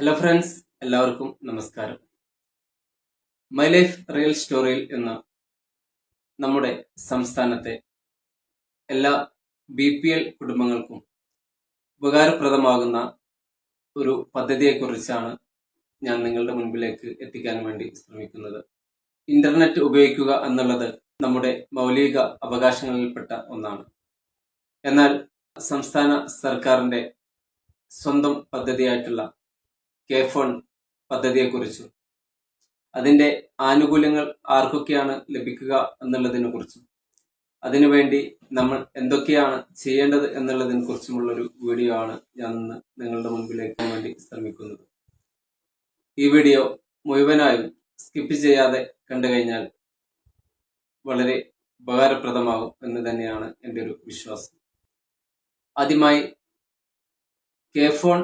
Hello friends എല്ലാവർക്കും നമസ്കാരം. My life real സ്റ്റോറിയിൽ എന്ന നമ്മുടെ സംസ്ഥാനത്തെ എല്ലാ ബി പി എൽ കുടുംബങ്ങൾക്കും ഉപകാരപ്രദമാകുന്ന ഒരു പദ്ധതിയെക്കുറിച്ചാണ് ഞാൻ നിങ്ങളുടെ മുൻപിലേക്ക് എത്തിക്കാൻ വേണ്ടി ശ്രമിക്കുന്നത്. ഇന്റർനെറ്റ് ഉപയോഗിക്കുക എന്നുള്ളത് നമ്മുടെ മൗലിക അവകാശങ്ങളിൽപ്പെട്ട ഒന്നാണ്. എന്നാൽ സംസ്ഥാന സർക്കാരിന്റെ സ്വന്തം പദ്ധതിയായിട്ടുള്ള കെ ഫോൺ പദ്ധതിയെക്കുറിച്ചും. അതിന്റെ ആനുകൂല്യങ്ങൾ ആർക്കൊക്കെയാണ് ലഭിക്കുക എന്നുള്ളതിനെ കുറിച്ചും അതിനുവേണ്ടി നമ്മൾ എന്തൊക്കെയാണ് ചെയ്യേണ്ടത് എന്നുള്ളതിനെ കുറിച്ചുമുള്ളൊരു വീഡിയോ ആണ് ഞാൻ ഇന്ന് നിങ്ങളുടെ മുമ്പിലേക്ക് വേണ്ടി ശ്രമിക്കുന്നത്. ഈ വീഡിയോ മുഴുവനായും സ്കിപ്പ് ചെയ്യാതെ കണ്ടു കഴിഞ്ഞാൽ വളരെ ഉപകാരപ്രദമാകും എന്ന് തന്നെയാണ് എന്റെ ഒരു വിശ്വാസം. ആദ്യമായി കെ ഫോൺ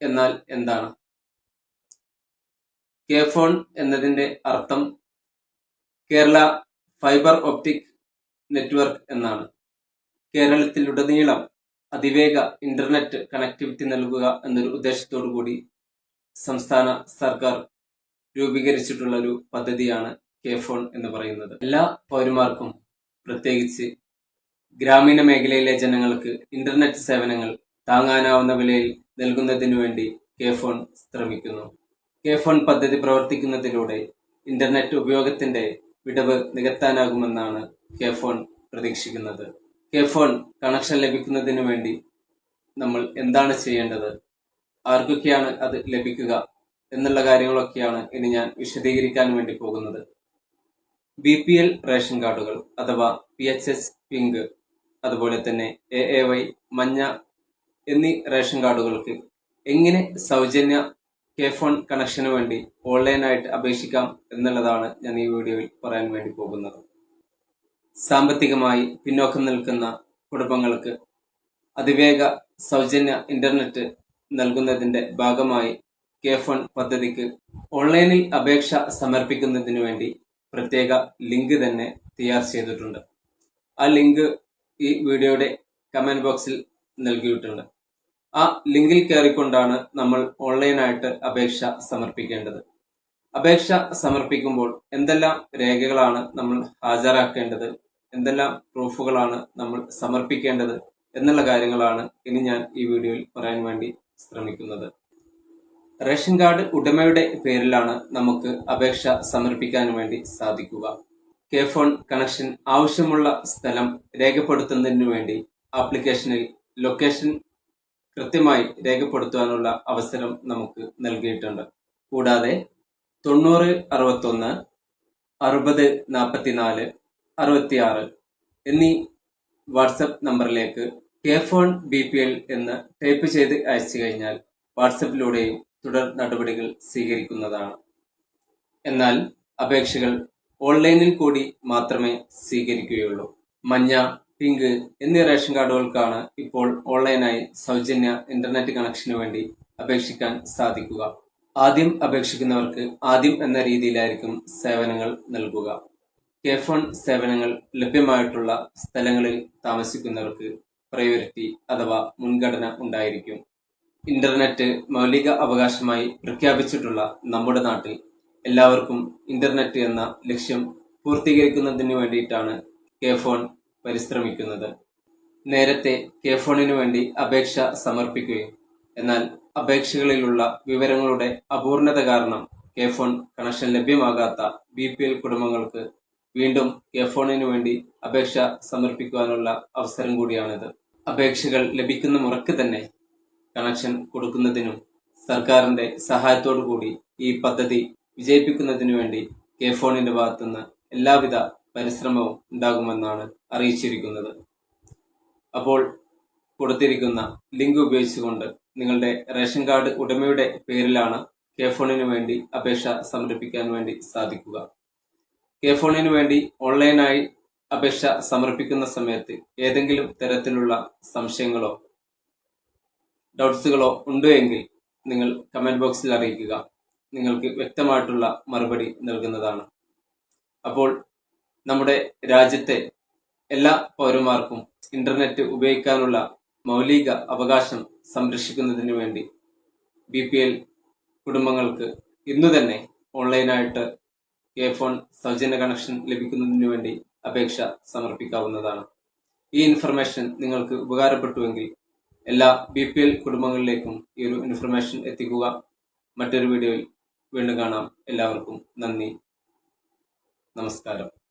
എന്നാൽ എന്താണ്? കെ ഫോൺ എന്നതിന്റെ അർത്ഥം കേരള ഫൈബർ ഒപ്റ്റിക് നെറ്റ്വർക്ക് എന്നാണ്. കേരളത്തിലുടനീളം അതിവേഗ ഇന്റർനെറ്റ് കണക്ടിവിറ്റി നൽകുക എന്നൊരു ഉദ്ദേശത്തോടു കൂടി സംസ്ഥാന സർക്കാർ രൂപീകരിച്ചിട്ടുള്ള ഒരു പദ്ധതിയാണ് കെ ഫോൺ എന്ന് പറയുന്നത്. എല്ലാ പൗരന്മാർക്കും പ്രത്യേകിച്ച് ഗ്രാമീണ മേഖലയിലെ ജനങ്ങൾക്ക് ഇന്റർനെറ്റ് സേവനങ്ങൾ താങ്ങാനാവുന്ന വിലയിൽ നൽകുന്നതിനു വേണ്ടി കെ ഫോൺ ശ്രമിക്കുന്നു. കെ ഫോൺ പദ്ധതി പ്രവർത്തിക്കുന്നതിലൂടെ ഇന്റർനെറ്റ് ഉപയോഗത്തിന്റെ വിടവ് നികത്താനാകുമെന്നാണ് കെ ഫോൺ പ്രതീക്ഷിക്കുന്നത്. കെ ഫോൺ കണക്ഷൻ ലഭിക്കുന്നതിനു വേണ്ടി നമ്മൾ എന്താണ് ചെയ്യേണ്ടത്? ആർക്കൊക്കെയാണ് അത് ലഭിക്കുക എന്നുള്ള കാര്യങ്ങളൊക്കെയാണ് ഇനി ഞാൻ വിശദീകരിക്കാൻ വേണ്ടി പോകുന്നത്. ബി പി എൽ റേഷൻ കാർഡുകൾ അഥവാ പി എച്ച് എസ് പിങ്ക് അതുപോലെ തന്നെ എ എ വൈ മഞ്ഞ എന്നീ റേഷൻ കാർഡുകൾക്ക് എങ്ങനെ സൗജന്യ കെ ഫോൺ കണക്ഷന് വേണ്ടി ഓൺലൈനായിട്ട് അപേക്ഷിക്കാം എന്നുള്ളതാണ് ഞാൻ ഈ വീഡിയോയിൽ പറയാൻ വേണ്ടി പോകുന്നത്. സാമ്പത്തികമായി പിന്നോക്കം നിൽക്കുന്ന കുടുംബങ്ങൾക്ക് അതിവേഗ സൗജന്യ ഇന്റർനെറ്റ് നൽകുന്നതിന്റെ ഭാഗമായി കെ ഫോൺ പദ്ധതിക്ക് ഓൺലൈനിൽ അപേക്ഷ സമർപ്പിക്കുന്നതിന് വേണ്ടി പ്രത്യേക ലിങ്ക് തന്നെ തയ്യാർ ചെയ്തിട്ടുണ്ട്. ആ ലിങ്ക് ഈ വീഡിയോയുടെ കമന്റ് ബോക്സിൽ നൽകിയിട്ടുണ്ട്. ആ ലിങ്കിൽ കയറിക്കൊണ്ടാണ് നമ്മൾ ഓൺലൈനായിട്ട് അപേക്ഷ സമർപ്പിക്കേണ്ടത്. അപേക്ഷ സമർപ്പിക്കുമ്പോൾ എന്തെല്ലാം രേഖകളാണ് നമ്മൾ ഹാജരാക്കേണ്ടത് എന്തെല്ലാം പ്രൂഫുകളാണ് നമ്മൾ സമർപ്പിക്കേണ്ടത് എന്നുള്ള കാര്യങ്ങളാണ് ഇനി ഞാൻ ഈ വീഡിയോയിൽ പറയാൻ വേണ്ടി ശ്രമിക്കുന്നത്. റേഷൻ കാർഡ് ഉടമയുടെ പേരിലാണ് നമുക്ക് അപേക്ഷ സമർപ്പിക്കാൻ വേണ്ടി സാധിക്കുക. കെ ഫോൺ കണക്ഷൻ ആവശ്യമുള്ള സ്ഥലം രേഖപ്പെടുത്തുന്നതിന് വേണ്ടി ആപ്ലിക്കേഷനിൽ ലൊക്കേഷൻ കൃത്യമായി രേഖപ്പെടുത്തുവാനുള്ള അവസരം നമുക്ക് നൽകിയിട്ടുണ്ട്. കൂടാതെ തൊണ്ണൂറ് അറുപത്തൊന്ന് അറുപത് നാൽപ്പത്തിനാല് അറുപത്തിയാറ് എന്നീ വാട്സപ്പ് നമ്പറിലേക്ക് K phone B P L എന്ന് ടൈപ്പ് ചെയ്ത് അയച്ചു കഴിഞ്ഞാൽ വാട്സപ്പിലൂടെയും തുടർ നടപടികൾ സ്വീകരിക്കുന്നതാണ്. എന്നാൽ അപേക്ഷകൾ ഓൺലൈനിൽ കൂടി മാത്രമേ സ്വീകരിക്കുകയുള്ളൂ. മഞ്ഞ പിങ്ക് എന്നീ റേഷൻ കാർഡുകൾക്കാണ് ഇപ്പോൾ ഓൺലൈനായി സൗജന്യ ഇന്റർനെറ്റ് കണക്ഷന് വേണ്ടി അപേക്ഷിക്കാൻ സാധിക്കുക. ആദ്യം അപേക്ഷിക്കുന്നവർക്ക് ആദ്യം എന്ന രീതിയിലായിരിക്കും സേവനങ്ങൾ നൽകുക. കെ ഫോൺ സേവനങ്ങൾ ലഭ്യമായിട്ടുള്ള സ്ഥലങ്ങളിൽ താമസിക്കുന്നവർക്ക് പ്രയോറിറ്റി അഥവാ മുൻഗണന ഉണ്ടായിരിക്കും. ഇന്റർനെറ്റ് മൗലിക അവകാശമായി പ്രഖ്യാപിച്ചിട്ടുള്ള നമ്മുടെ നാട്ടിൽ എല്ലാവർക്കും ഇന്റർനെറ്റ് എന്ന ലക്ഷ്യം പൂർത്തീകരിക്കുന്നതിന് വേണ്ടിയിട്ടാണ് കെ ഫോൺ പരിശ്രമിക്കുന്നത്. നേരത്തെ കെ ഫോണിനു വേണ്ടി അപേക്ഷ സമർപ്പിക്കുകയും എന്നാൽ അപേക്ഷകളിലുള്ള വിവരങ്ങളുടെ അപൂർണത കാരണം കെ ഫോൺ കണക്ഷൻ ലഭ്യമാകാത്ത ബി പി എൽ കുടുംബങ്ങൾക്ക് വീണ്ടും കെ ഫോണിനു വേണ്ടി അപേക്ഷ സമർപ്പിക്കുവാനുള്ള അവസരം കൂടിയാണിത്. അപേക്ഷകൾ ലഭിക്കുന്ന മുറക്ക് തന്നെ കണക്ഷൻ കൊടുക്കുന്നതിനും സർക്കാരിന്റെ സഹായത്തോടു കൂടി ഈ പദ്ധതി വിജയിപ്പിക്കുന്നതിനു വേണ്ടി കെ ഫോണിന്റെ ഭാഗത്തുനിന്ന് എല്ലാവിധ പരിശ്രമവും ഉണ്ടാകുമെന്നാണ് അറിയിച്ചിരിക്കുന്നത്. അപ്പോൾ കൊടുത്തിരിക്കുന്ന ലിങ്ക് ഉപയോഗിച്ചുകൊണ്ട് നിങ്ങളുടെ റേഷൻ കാർഡ് ഉടമയുടെ പേരിലാണ് കെ ഫോണിന് വേണ്ടി അപേക്ഷ സമർപ്പിക്കാൻ വേണ്ടി സാധിക്കുക. കെ ഫോണിന് വേണ്ടി ഓൺലൈനായി അപേക്ഷ സമർപ്പിക്കുന്ന സമയത്ത് ഏതെങ്കിലും തരത്തിലുള്ള സംശയങ്ങളോ ഡൗട്ട്സുകളോ ഉണ്ടോ എങ്കിൽ നിങ്ങൾ കമന്റ് ബോക്സിൽ അറിയിക്കുക. നിങ്ങൾക്ക് വ്യക്തമായിട്ടുള്ള മറുപടി നൽകുന്നതാണ്. അപ്പോൾ നമ്മുടെ രാജ്യത്തെ എല്ലാ പൗരന്മാർക്കും ഇന്റർനെറ്റ് ഉപയോഗിക്കാനുള്ള മൗലിക അവകാശം സംരക്ഷിക്കുന്നതിന് വേണ്ടി ബി പി എൽ കുടുംബങ്ങൾക്ക് ഇന്നു തന്നെ ഓൺലൈനായിട്ട് കെ ഫോൺ സൗജന്യ കണക്ഷൻ ലഭിക്കുന്നതിന് വേണ്ടി അപേക്ഷ സമർപ്പിക്കാവുന്നതാണ്. ഈ ഇൻഫർമേഷൻ നിങ്ങൾക്ക് ഉപകാരപ്പെട്ടുവെങ്കിൽ എല്ലാ ബി പി എൽ കുടുംബങ്ങളിലേക്കും ഈ ഒരു ഇൻഫർമേഷൻ എത്തിക്കുക. മറ്റൊരു വീഡിയോയിൽ വീണ്ടും കാണാം. എല്ലാവർക്കും നന്ദി. നമസ്കാരം.